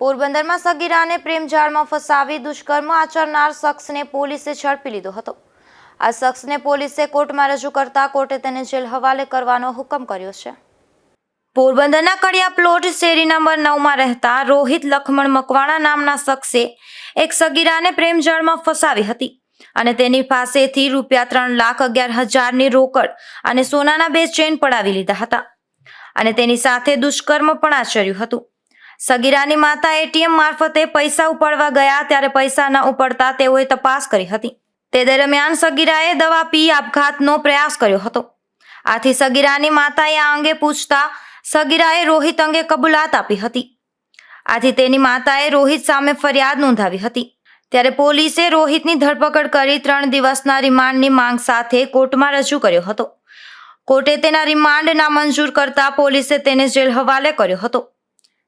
પોરબંદરમાં સગીરાને પ્રેમજાળમાં ફસાવી દુષ્કર્મ આચરનાર શખ્સને પોલીસે ઝડપી લીધો હતો. આ શખ્સને પોલીસે કોર્ટમાં રજૂ કરતા કોર્ટે તેને જેલ હવાલે કરવાનો હુકમ કર્યો છે. પોરબંદરના કડિયા પ્લોટ શેરી નંબર નવમાં રહેતા રોહિત લખમણ મકવાણા નામના શખ્સે એક સગીરાને પ્રેમજાળમાં ફસાવી હતી અને તેની પાસેથી રૂપિયા ત્રણ લાખ અગિયાર હજારની રોકડ અને સોનાના બે ચેન પડાવી લીધા હતા. અને તેની સાથે દુષ્કર્મ પણ આચર્યું હતું. સગીરાની માતા એટીએમ મારફતે પૈસા ઉપાડવા ગયા ત્યારે પૈસા ન ઉપડતા તેઓએ તપાસ કરી હતી. તે દરમિયાન સગીરાએ દવા પી આપઘાતનો પ્રયાસ કર્યો હતો. આથી સગીરાની માતાએ આ અંગે પૂછતા સગીરાએ રોહિત અંગે કબૂલાત આપી હતી. આથી તેની માતાએ રોહિત સામે ફરિયાદ નોંધાવી હતી. ત્યારે પોલીસે રોહિતની ધરપકડ કરી ત્રણ દિવસના રિમાન્ડની માંગ સાથે કોર્ટમાં રજૂ કર્યો હતો. કોર્ટે તેના રિમાન્ડ નામંજૂર કરતા પોલીસે તેને જેલ હવાલે કર્યો હતો.